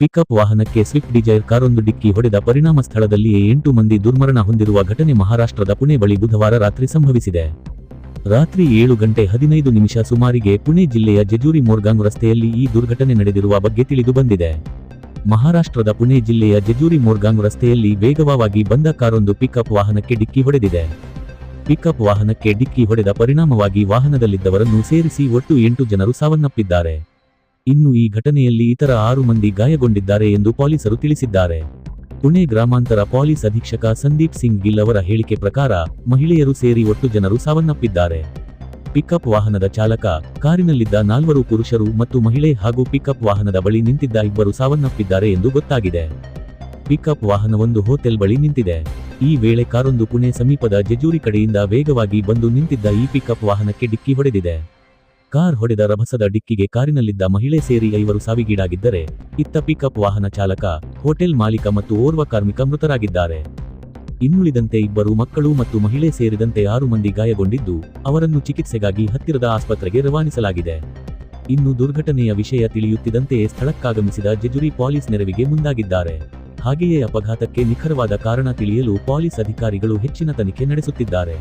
Pickup ವಾಹನಕ್ಕೆ Swift ಡಿಜೈರ್ ಕಾರೊಂದು ಡಿಕ್ಕಿ ಹೊಡೆದ ಪರಿಣಾಮ ಸ್ಥಳದಲ್ಲಿಯೇ ಎಂಟು ಮಂದಿ ದುರ್ಮರಣ ಹೊಂದಿರುವ ಘಟನೆ ಮಹಾರಾಷ್ಟ್ರದ ಪುಣೆ ಬಳಿ ಬುಧವಾರ ರಾತ್ರಿ ಸಂಭವಿಸಿದೆ. ರಾತ್ರಿ ಏಳು ಗಂಟೆ ಹದಿನೈದು ನಿಮಿಷ ಸುಮಾರಿಗೆ ಪುಣೆ ಜಿಲ್ಲೆಯ ಜಜೂರಿ ಮೋರ್ಗಾಂಗ್ ರಸ್ತೆಯಲ್ಲಿ ಈ ದುರ್ಘಟನೆ ನಡೆದಿರುವ ಬಗ್ಗೆ ತಿಳಿದು ಬಂದಿದೆ. ಮಹಾರಾಷ್ಟ್ರದ ಪುಣೆ ಜಿಲ್ಲೆಯ ಜಜೂರಿ ಮೋರ್ಗಾಂಗ್ ರಸ್ತೆಯಲ್ಲಿ ವೇಗವಾಗಿ ಬಂದ ಕಾರೊಂದು ಪಿಕಪ್ ವಾಹನಕ್ಕೆ ಡಿಕ್ಕಿ ಹೊಡೆದಿದೆ. ಪಿಕಪ್ ವಾಹನಕ್ಕೆ ಡಿಕ್ಕಿ ಹೊಡೆದ ಪರಿಣಾಮವಾಗಿ ವಾಹನದಲ್ಲಿದ್ದವರನ್ನು ಸೇರಿಸಿ ಒಟ್ಟು ಎಂಟು ಜನರು ಸಾವನ್ನಪ್ಪಿದ್ದಾರೆ. ಇನ್ನು ಈ ಘಟನೆಯಲ್ಲಿ ಇತರ ಆರು ಮಂದಿ ಗಾಯಗೊಂಡಿದ್ದಾರೆ ಎಂದು ಪೊಲೀಸರು ತಿಳಿಸಿದ್ದಾರೆ. ಪುಣೆ ಗ್ರಾಮಾಂತರ ಪೊಲೀಸ್ ಅಧೀಕ್ಷಕ ಸಂದೀಪ್ ಸಿಂಗ್ ಗಿಲ್ ಅವರ ಹೇಳಿಕೆ ಪ್ರಕಾರ ಮಹಿಳೆಯರು ಸೇರಿ ಒಟ್ಟು ಜನರು ಸಾವನ್ನಪ್ಪಿದ್ದಾರೆ. ಪಿಕಪ್ ವಾಹನದ ಚಾಲಕ, ಕಾರಿನಲ್ಲಿದ್ದ ನಾಲ್ವರು ಪುರುಷರು ಮತ್ತು ಮಹಿಳೆ ಹಾಗೂ ಪಿಕಪ್ ವಾಹನದ ಬಳಿ ನಿಂತಿದ್ದ ಇಬ್ಬರು ಸಾವನ್ನಪ್ಪಿದ್ದಾರೆ ಎಂದು ಗೊತ್ತಾಗಿದೆ. ಪಿಕಪ್ ವಾಹನವೊಂದು ಹೋಟೆಲ್ ಬಳಿ ನಿಂತಿದೆ. ಈ ವೇಳೆ ಕಾರೊಂದು ಪುಣೆ ಸಮೀಪದ ಜಜೂರಿ ಕಡೆಯಿಂದ ವೇಗವಾಗಿ ಬಂದು ನಿಂತಿದ್ದ ಈ ಪಿಕಪ್ ವಾಹನಕ್ಕೆ ಡಿಕ್ಕಿ ಹೊಡೆದಿದೆ. ಕಾರ್ ಹೊಡೆದ ರಭಸದ ಡಿಕ್ಕಿಗೆ ಕಾರಿನಲ್ಲಿದ್ದ ಮಹಿಳೆ ಸೇರಿ ಐವರು ಸಾವಿಗೀಡಾಗಿದ್ದರೆ, ಇತ್ತ ಪಿಕಪ್ ವಾಹನ ಚಾಲಕ, ಹೋಟೆಲ್ ಮಾಲೀಕ ಮತ್ತು ಓರ್ವ ಕಾರ್ಮಿಕ ಮೃತರಾಗಿದ್ದಾರೆ. ಇನ್ನುಳಿದಂತೆ ಇಬ್ಬರು ಮಕ್ಕಳು ಮತ್ತು ಮಹಿಳೆ ಸೇರಿದಂತೆ ಆರು ಮಂದಿ ಗಾಯಗೊಂಡಿದ್ದು, ಅವರನ್ನು ಚಿಕಿತ್ಸೆಗಾಗಿ ಹತ್ತಿರದ ಆಸ್ಪತ್ರೆಗೆ ರವಾನಿಸಲಾಗಿದೆ. ಇನ್ನು ದುರ್ಘಟನೆಯ ವಿಷಯ ತಿಳಿಯುತ್ತಿದ್ದಂತೆ ಸ್ಥಳಕ್ಕಾಗಮಿಸಿದ ಜೆಜುರಿ ಪೊಲೀಸ್ ನೆರವಿಗೆ ಮುಂದಾಗಿದ್ದಾರೆ. ಹಾಗೆಯೇ ಅಪಘಾತಕ್ಕೆ ನಿಖರವಾದ ಕಾರಣ ತಿಳಿಯಲು ಪೊಲೀಸ್ ಅಧಿಕಾರಿಗಳು ಹೆಚ್ಚಿನ ತನಿಖೆ ನಡೆಸುತ್ತಿದ್ದಾರೆ.